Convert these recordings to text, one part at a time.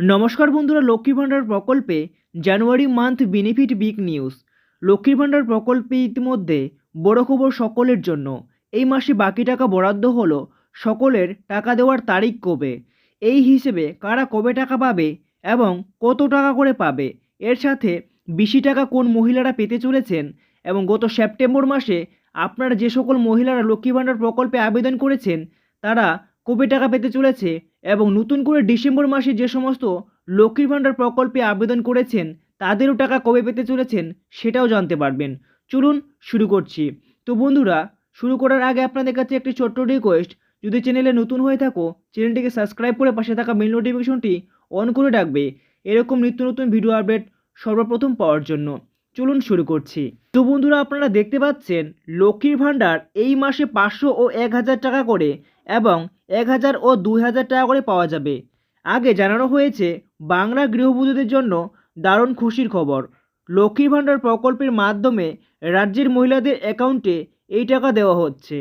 নমস্কার বন্ধুরা লক্ষ্মী ভাণ্ডার প্রকল্পে January month benefit big news লক্ষ্মীর ভাণ্ডার প্রকল্পে ইতিমধ্যে বড় খবর সকলের জন্য। এই মাসে বাকি টাকা বরাদ্দ হলো সকলের টাকা দেওয়ার তারিখ কবে? এই হিসেবে কারা কবে টাকা পাবে এবং কত টাকা করে পাবে? এর সাথে বেশি টাকা কোন মহিলারা পেতে চলেছেন এবং গত সেপ্টেম্বর মাসে আপনারা যে সকল মহিলারা লক্ষ্মী ভাণ্ডার প্রকল্পে আবেদন করেছেন, তারা কবে টাকা পেতে চলেছে এবং নতুন করে ডিসেম্বর মাসে যে সমস্ত লক্ষ্মীর ভাণ্ডার প্রকল্পে আবেদন করেছেন, তাদেরও টাকা কবে পেতে চলেছেন সেটাও জানতে পারবেন। চলুন শুরু করছি। তো বন্ধুরা, শুরু করার আগে আপনাদের কাছে একটি ছোট্ট রিকোয়েস্ট যদি চ্যানেলে নতুন হয়ে থাকো, চ্যানেলটিকে সাবস্ক্রাইব করে পাশে থাকা বেল নোটিফিকেশনটি অন করে রাখবে। এরকম নিত্য নতুন ভিডিও আপডেট সর্বপ্রথম পাওয়ার জন্য। চলুন শুরু করছি। তো বন্ধুরা, আপনারা দেখতে পাচ্ছেন, লক্ষ্মীর ভাণ্ডার এই মাসে পাঁচশো ও এক হাজার টাকা করে এবং এক হাজার ও দুই হাজার টাকা করে পাওয়া যাবে। আগে জানানো হয়েছে, বাংলা গৃহবধূদের জন্য দারুণ খুশির খবর। লক্ষ্মীর ভাণ্ডার প্রকল্পের মাধ্যমে রাজ্যের মহিলাদের অ্যাকাউন্টে এই টাকা দেওয়া হচ্ছে।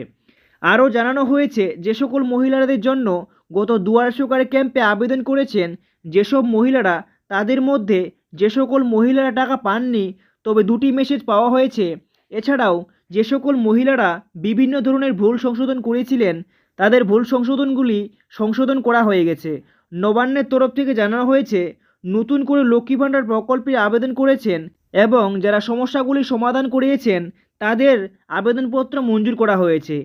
আরও জানানো হয়েছে, যে সকল মহিলাদের জন্য গত দুয়ার সরকারি ক্যাম্পে আবেদন করেছেন, যেসব মহিলারা তাদের মধ্যে যে সকল মহিলারা টাকা পাননি, তবে দুটি মেসেজ পাওয়া হয়েছে। এছাড়াও, যে সকল মহিলারা বিভিন্ন ধরনের ভুল সংশোধন করেছিলেন তাদের ভুল সংশোধনগুলি সংশোধন করা হয়ে গেছে। নবান্নের তরফ থেকে জানানো হয়েছে, নতুন করে লক্ষ্মী ভাণ্ডার প্রকল্পে আবেদন করেছেন এবং যারা সমস্যাগুলি সমাধান করিয়েছেন, তাদের আবেদনপত্র মঞ্জুর করা হয়েছে।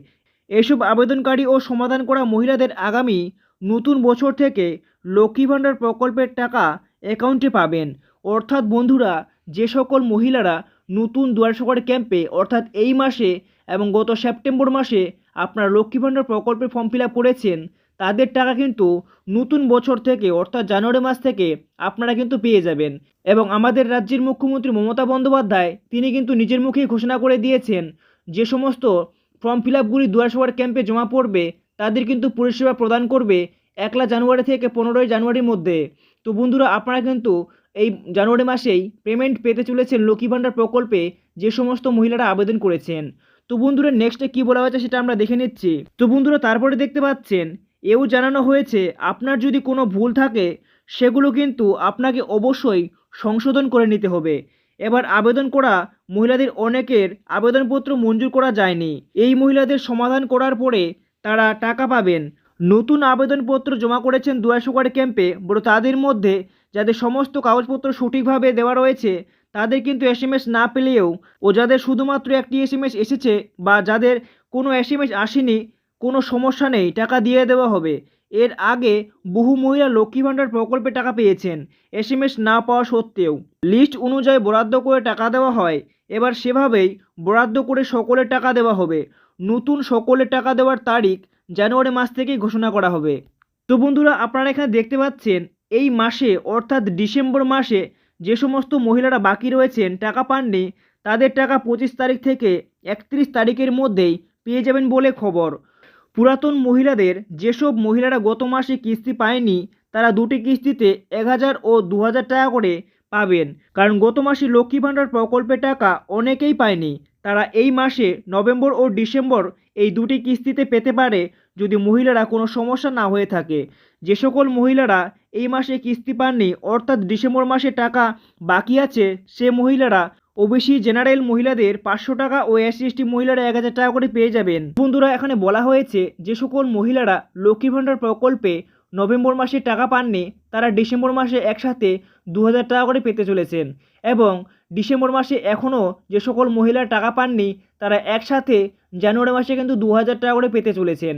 এসব আবেদনকারী ও সমাধান করা মহিলাদের আগামী নতুন বছর থেকে লক্ষ্মী ভাণ্ডার প্রকল্পের টাকা অ্যাকাউন্টে পাবেন। অর্থাৎ বন্ধুরা, যে সকল মহিলারা নতুন দুয়ার ক্যাম্পে, অর্থাৎ এই মাসে এবং গত সেপ্টেম্বর মাসে আপনার লক্ষ্মী ভাণ্ডার প্রকল্পে ফর্ম ফিল করেছেন, তাদের টাকা কিন্তু নতুন বছর থেকে, অর্থাৎ জানুয়ারি মাস থেকে আপনারা কিন্তু পেয়ে যাবেন। এবং আমাদের রাজ্যের মুখ্যমন্ত্রী মমতা বন্দ্যোপাধ্যায়, তিনি কিন্তু নিজের মুখেই ঘোষণা করে দিয়েছেন, যে সমস্ত ফর্ম ফিল আপগুলি দুয়ার সরকার ক্যাম্পে জমা পড়বে, তাদের কিন্তু পরিষেবা প্রদান করবে একলা জানুয়ারি থেকে পনেরোই জানুয়ারির মধ্যে। তো বন্ধুরা, আপনারা কিন্তু এই জানুয়ারি মাসেই পেমেন্ট পেতে চলেছেন লক্ষ্মী ভাণ্ডার প্রকল্পে যে সমস্ত মহিলারা আবেদন করেছেন। তো বন্ধুরা নেক্সটে কী বলা হয়েছে সেটা আমরা দেখে নিচ্ছি। তো বন্ধুরা তারপরে দেখতে পাচ্ছেন, এও জানানো হয়েছে, আপনার যদি কোনো ভুল থাকে, সেগুলো কিন্তু আপনাকে অবশ্যই সংশোধন করে নিতে হবে। এবার আবেদন করা মহিলাদের অনেকের আবেদনপত্র মঞ্জুর করা যায়নি। এই মহিলাদের সমাধান করার পরে তারা টাকা পাবেন। নতুন আবেদনপত্র জমা করেছেন দুয়ারসোকার ক্যাম্পে, বড় তাদের মধ্যে যাদের সমস্ত কাগজপত্র সঠিকভাবে দেওয়া রয়েছে তাদের কিন্তু এস না পেলেও ও যাদের শুধুমাত্র একটি এস এসেছে বা যাদের কোনো এস আসেনি, কোনো সমস্যা নেই, টাকা দিয়ে দেওয়া হবে। এর আগে বহু মহিলা লক্ষ্মী ভাণ্ডার প্রকল্পে টাকা পেয়েছেন এস এম এস না পাওয়া সত্ত্বেও। লিস্ট অনুযায়ী বরাদ্দ করে টাকা দেওয়া হয়, এবার সেভাবেই বরাদ্দ করে সকলের টাকা দেওয়া হবে। নতুন সকলের টাকা দেওয়ার তারিখ জানুয়ারি মাস থেকেই ঘোষণা করা হবে। তো বন্ধুরা, আপনারা এখানে দেখতে পাচ্ছেন, এই মাসে অর্থাৎ ডিসেম্বর মাসে যে সমস্ত মহিলারা বাকি রয়েছেন, টাকা পাননি, তাদের টাকা পঁচিশ তারিখ থেকে একত্রিশ তারিখের মধ্যেই পেয়ে যাবেন বলে খবর। পুরাতন মহিলাদের যেসব মহিলারা গত মাসে কিস্তি পায়নি, তারা দুটি কিস্তিতে এক হাজার ও দু হাজার টাকা করে পাবেন। কারণ গত মাসে লক্ষ্মী ভাণ্ডার প্রকল্পের টাকা অনেকেই পায়নি। তারা এই মাসে নভেম্বর ও ডিসেম্বর এই দুটি কিস্তিতে পেতে পারে যদি মহিলারা কোনো সমস্যা না হয়ে থাকে। যে সকল মহিলারা এই মাসে কিস্তি পাননি, অর্থাৎ ডিসেম্বর মাসে টাকা বাকি আছে, সে মহিলারা ওবিসি জেনারেল মহিলাদের পাঁচশো টাকা ও এসসি মহিলারা এক হাজার টাকা করে পেয়ে যাবেন। বন্ধুরা, এখানে বলা হয়েছে যে সকল মহিলারা লক্ষ্মী ভাণ্ডার প্রকল্পে নভেম্বর মাসে টাকা পাননি, তারা ডিসেম্বর মাসে একসাথে দু হাজার টাকা করে পেতে চলেছেন এবং ডিসেম্বর মাসে এখনও যে সকল মহিলা টাকা পাননি, তারা একসাথে জানুয়ারি মাসে কিন্তু দু হাজার টাকা করে পেতে চলেছেন।